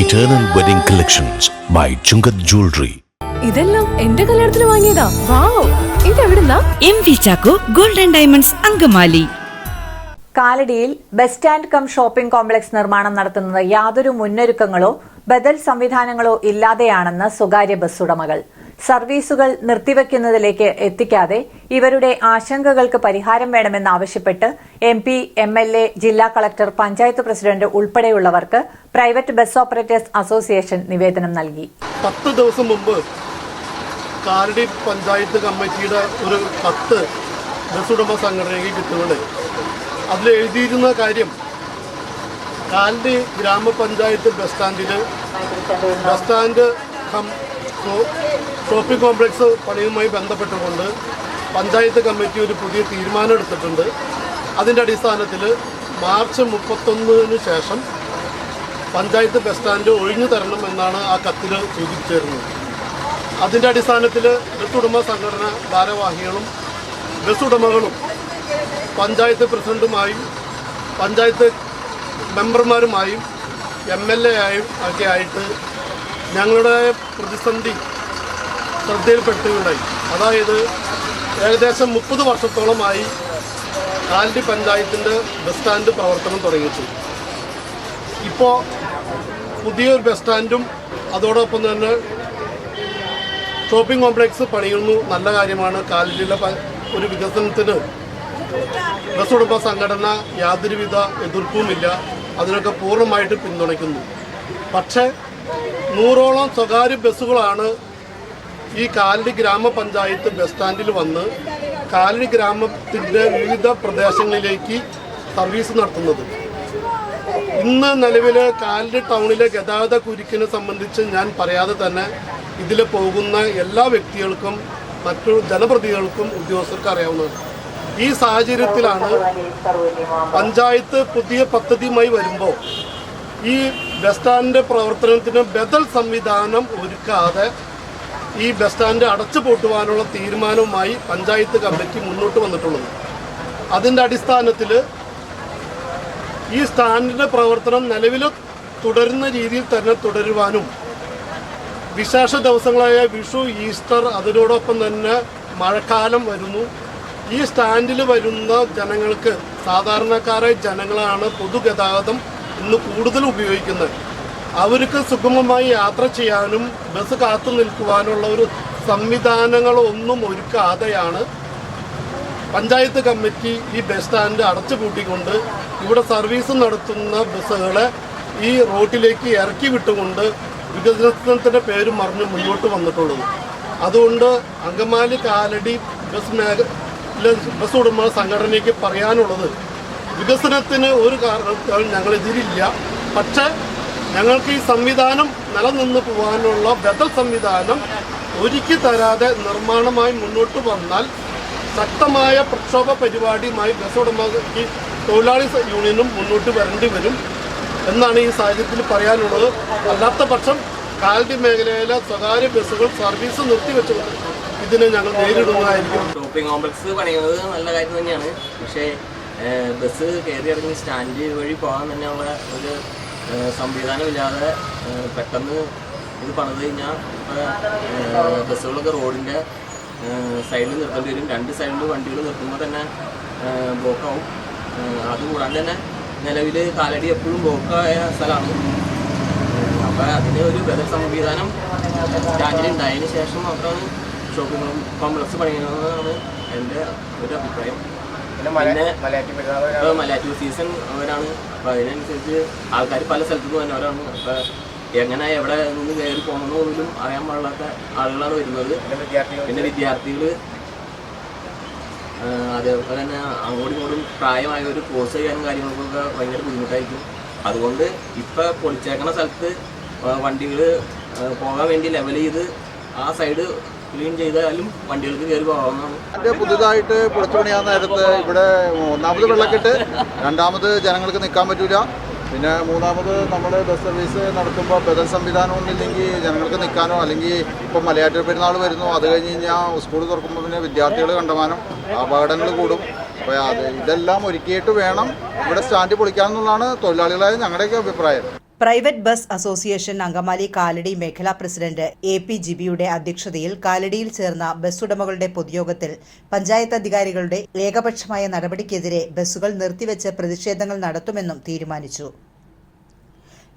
Eternal wedding collections by Chunkath jewellery ഇതെല്ലാം എന്റെ കല്യാണത്തിന് വാങ്ങിയതാ. Wow ഇതെവിടുന്നാ? M V Chacko golden diamonds Angamaly. കാലടിയിൽ bus stand cum shopping complex നിർമ്മാണം നടത്തുന്നത് യാതൊരു മുന്നൊരുക്കങ്ങളോ ബദൽ സംവിധാനങ്ങളോ ഇല്ലാതെയാണെന്ന് സ്വകാര്യ ബസ് ഉടമകൾ. സർവീസുകൾ നിർത്തിവെക്കുന്നതിലേക്ക് എത്തിക്കാതെ ഇവരുടെ ആശങ്കകൾക്ക് പരിഹാരം വേണമെന്നാവശ്യപ്പെട്ട് M P M L A ജില്ലാ കളക്ടർ പഞ്ചായത്ത് പ്രസിഡന്റ് ഉൾപ്പെടെയുള്ളവർക്ക് പ്രൈവറ്റ് ബസ് ഓപ്പറേറ്റേഴ്സ് അസോസിയേഷൻ നിവേദനം നൽകി. പത്ത് ദിവസം മുമ്പ് കാരടി പഞ്ചായത്ത് കമ്മിറ്റിയുടെ ഒരു കത്ത് ബസ് ഉടമ സംഘടനയ്ക്ക് കിട്ടുകയാണ് അതിൽ എഴുതിയിരുന്ന കാര്യം കാലടി ഗ്രാമപഞ്ചായത്ത് ബസ് സ്റ്റാൻഡിൽ ബസ് സ്റ്റാൻഡ് ഷോപ്പിംഗ് കോംപ്ലക്സ് പണിയുമായി ബന്ധപ്പെട്ടുകൊണ്ട് പഞ്ചായത്ത് കമ്മിറ്റി ഒരു പുതിയ തീരുമാനം എടുത്തിട്ടുണ്ട്. അതിന്റെ അടിസ്ഥാനത്തിൽ മാർച്ച് മുപ്പത്തൊന്നിന് ശേഷം പഞ്ചായത്ത് ബസ് സ്റ്റാൻഡ് ഒഴിഞ്ഞു തരണം എന്നാണ് ആ കത്തിൽ സൂചിപ്പിച്ചിരുന്നത്. അതിന്റെ അടിസ്ഥാനത്തിൽ ബസ് ഉടമ സംഘടന ഭാരവാഹികളും ബസ് ഉടമകളും പഞ്ചായത്ത് പ്രസിഡന്റുമായും പഞ്ചായത്ത് മെമ്പർമാരുമായും എം എൽ എ ആയും ഒക്കെ ആയിട്ട് ഞങ്ങളുടെ പ്രതിസന്ധി ശ്രദ്ധയിൽപ്പെടുത്തുകയുണ്ടായി അതായത് ഏകദേശം മുപ്പത് വർഷത്തോളമായി കാലടി പഞ്ചായത്തിന്റെ ബസ് സ്റ്റാൻഡ് പ്രവർത്തനം തുടങ്ങിച്ചു ഇപ്പോൾ പുതിയൊരു ബസ് സ്റ്റാൻഡും അതോടൊപ്പം തന്നെ ഷോപ്പിംഗ് കോംപ്ലക്സ് പണിയുന്നു. നല്ല കാര്യമാണ്. കാലടിയിലെ ഒരു വികസനത്തിന് ബസ് ഉടമ സംഘടന യാതൊരുവിധ എതിർപ്പുമില്ല. അതിനൊക്കെ പൂർണമായിട്ട് പിന്തുണയ്ക്കുന്നു. പക്ഷേ നൂറോളം സ്വകാര്യ ബസ്സുകളാണ് ഈ കാലടി ഗ്രാമപഞ്ചായത്ത് ബസ് സ്റ്റാൻഡിൽ വന്ന് കാലടി ഗ്രാമത്തിന്റെ വിവിധ പ്രദേശങ്ങളിലേക്ക് സർവീസ് നടത്തുന്നത്. ഇന്ന് നിലവിൽ കാലടി ടൗണിലെ ഗതാഗത കുരുക്കിനെ സംബന്ധിച്ച് ഞാൻ പറയാതെ തന്നെ ഇതിൽ പോകുന്ന എല്ലാ വ്യക്തികൾക്കും മറ്റു ജനപ്രതിനിധികൾക്കും ഉദ്യോഗസ്ഥർക്കും അറിയാവുന്നതാണ്. ഈ സാഹചര്യത്തിലാണ് പഞ്ചായത്ത് പുതിയ പദ്ധതിയുമായി വരുമ്പോൾ ഈ ബസ് സ്റ്റാൻഡിന്റെ പ്രവർത്തനത്തിന് ബദൽ സംവിധാനം ഒരുക്കാതെ ഈ ബസ് സ്റ്റാൻഡ് അടച്ചു പൂട്ടുവാനുള്ള തീരുമാനവുമായി പഞ്ചായത്ത് കമ്മിറ്റി മുന്നോട്ട് വന്നിട്ടുള്ളത്. അതിന്റെ അടിസ്ഥാനത്തിൽ ഈ സ്റ്റാൻഡിന്റെ പ്രവർത്തനം നിലവിൽ തുടരുന്ന രീതിയിൽ തന്നെ തുടരുവാനും വിശേഷ ദിവസങ്ങളായ വിഷു ഈസ്റ്റർ അതിനോടൊപ്പം തന്നെ മഴക്കാലം വരുന്നു. ഈ സ്റ്റാൻഡിൽ വരുന്ന ജനങ്ങൾക്ക് സാധാരണക്കാരായ ജനങ്ങളാണ് പൊതുഗതാഗതം ഇന്ന് കൂടുതൽ ഉപയോഗിക്കുന്നത്. അവർക്ക് സുഗമമായി യാത്ര ചെയ്യാനും ബസ് കാത്തു നിൽക്കുവാനുള്ള ഒരു സംവിധാനങ്ങളൊന്നും ഒരുക്കാതെയാണ് പഞ്ചായത്ത് കമ്മിറ്റി ഈ ബസ് സ്റ്റാൻഡ് അടച്ചു പൂട്ടിക്കൊണ്ട് ഇവിടെ സർവീസ് നടത്തുന്ന ബസ്സുകളെ ഈ റോട്ടിലേക്ക് ഇറക്കി വിട്ടുകൊണ്ട് വികസനത്തിന്റെ പേര് മറിഞ്ഞ് മുന്നോട്ട് വന്നിട്ടുള്ളത്. അതുകൊണ്ട് അങ്കമാലി കാലടി ബസ് മേഖല ബസ് ഉടമ സംഘടനയ്ക്ക് പറയാനുള്ളത് വികസനത്തിന് ഒരു കാരണത്താലും ഞങ്ങളെതിരില്ല പക്ഷേ ഞങ്ങൾക്ക് ഈ സംവിധാനം നിലനിന്ന് പോകാനുള്ള ബദൽ സംവിധാനം ഒരുക്കി തരാതെ നിർമ്മാണമായി മുന്നോട്ട് വന്നാൽ ശക്തമായ പ്രക്ഷോഭ പരിപാടിയുമായി ബസ് ഉടമയ്ക്ക് തൊഴിലാളി യൂണിയനും മുന്നോട്ട് വരേണ്ടി വരും എന്നാണ് ഈ സാഹചര്യത്തിൽ പറയാനുള്ളത്. അല്ലാത്ത പക്ഷം കാലടി മേഖലയിലെ സ്വകാര്യ ബസ്സുകൾ സർവീസ് നിർത്തിവെച്ചുകൊണ്ട് ഇതിനെ ഞങ്ങൾ നേരിടുന്നതായിരിക്കും. ഷോപ്പിംഗ് കോംപ്ലക്സ് പണിയുന്നത് നല്ല കാര്യം തന്നെയാണ്. പക്ഷേ ബസ് കയറി ഇറങ്ങി സ്റ്റാൻഡ് വഴി പോകാൻ തന്നെയുള്ള ഒരു സംവിധാനമില്ലാതെ പെട്ടെന്ന് ഇത് പണിത് കഴിഞ്ഞാൽ ഇപ്പോൾ ബസ്സുകളൊക്കെ റോഡിന്റെ സൈഡിൽ നിർത്തേണ്ടി വരും. രണ്ട് സൈഡിൽ വണ്ടികൾ നിർത്തുമ്പോൾ തന്നെ ബ്ലോക്കാവും അതുകൂടാണ്ട് തന്നെ നിലവിൽ കാലടി എപ്പോഴും ബ്ലോക്കായ സ്ഥലമാണ് അപ്പോൾ അതിന് ഒരു ബദൽ സംവിധാനം സ്റ്റാൻഡിൽ ഉണ്ടായതിന് ശേഷം മാത്രമാണ് ഷോപ്പിംഗ് കോംപ്ലക്സ് പണിയണമെന്നാണ് എന്റെ ഒരു അഭിപ്രായം. പിന്നെ മലയാറ്റൂർ സീസൺ അവരാണ്. അപ്പോൾ അതിനനുസരിച്ച് ആൾക്കാർ പല സ്ഥലത്തു നിന്ന് വന്നവരാണ്. അപ്പോൾ എങ്ങനെ എവിടെ നിന്ന് കയറി പോകണമെന്ന് പോലും അറിയാൻ പാടില്ലാത്ത ആളുകളാണ് വരുന്നത്. പിന്നെ വിദ്യാർത്ഥികൾ. അതേപോലെ തന്നെ അങ്ങോട്ടും ഇങ്ങോട്ടും ഒരു കോഴ്സ് ചെയ്യാനും കാര്യങ്ങൾക്കൊക്കെ ഭയങ്കര ബുദ്ധിമുട്ടായിരിക്കും. അതുകൊണ്ട് ഇപ്പൊ പൊളിച്ചേക്കണ സ്ഥലത്ത് വണ്ടികൾ പോകാൻ വേണ്ടി ലെവൽ ചെയ്ത് ആ സൈഡ് ക്ലീൻ ചെയ്താലും വണ്ടികൾക്ക് കയറി പോകാവുന്നതാണ്. അത് പുതുതായിട്ട് പൊളിച്ചു പണിയാൻ നേരത്ത് ഇവിടെ ഒന്നാമത് വെള്ളക്കെട്ട് രണ്ടാമത് ജനങ്ങൾക്ക് നിൽക്കാൻ പറ്റൂല. പിന്നെ മൂന്നാമത് നമ്മൾ ബസ് സർവീസ് നടത്തുമ്പോൾ ബദൽ സംവിധാനം ഒന്നുമില്ലെങ്കിൽ ജനങ്ങൾക്ക് നിൽക്കാനോ അല്ലെങ്കിൽ ഇപ്പോൾ മലയാറ്റൂർ പെരുന്നാൾ വരുന്നു അത് കഴിഞ്ഞ് കഴിഞ്ഞാൽ സ്കൂൾ തുറക്കുമ്പോൾ പിന്നെ വിദ്യാർത്ഥികൾ കണ്ടമാനം അപകടങ്ങൾ കൂടും. അപ്പോൾ അത് ഇതെല്ലാം ഒരുക്കിയിട്ട് വേണം ഇവിടെ സ്റ്റാൻഡ് പൊളിക്കാമെന്നുള്ളതാണ് തൊഴിലാളികളായ ഞങ്ങളുടെയൊക്കെ അഭിപ്രായം. Private bus association Angamaly Kalady മേഖലാ പ്രസിഡന്റ് എ പി ജിബിയുടെ അധ്യക്ഷതയിൽ കാലടിയിൽ ചേർന്ന ബസ് ഉടമകളുടെ പൊതുയോഗത്തിൽ പഞ്ചായത്ത് അധികാരികളുടെ ഏകപക്ഷമായ നടപടിക്കെതിരെ ബസ്സുകൾ നിർത്തിവെച്ച് പ്രതിഷേധങ്ങൾ നടത്തുമെന്നും തീരുമാനിച്ചു.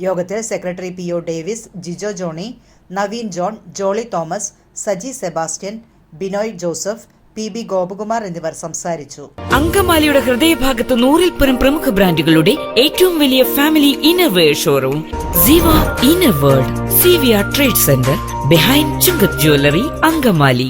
യോഗത്തിൽ secretary P O Davis Jijo Johny Naveen John Jolly Thomas Saji Sebastian Binoy Joseph P B Gopakumar എന്നിവർ സംസാരിച്ചു. അങ്കമാലിയുടെ ഹൃദയഭാഗത്ത് നൂറിൽ പരം പ്രമുഖ ബ്രാൻഡുകളുടെ ഏറ്റവും വലിയ family innerwear showroom. Jeeva inner world C V R trade centre behind Chunkath jewellery Angamaly.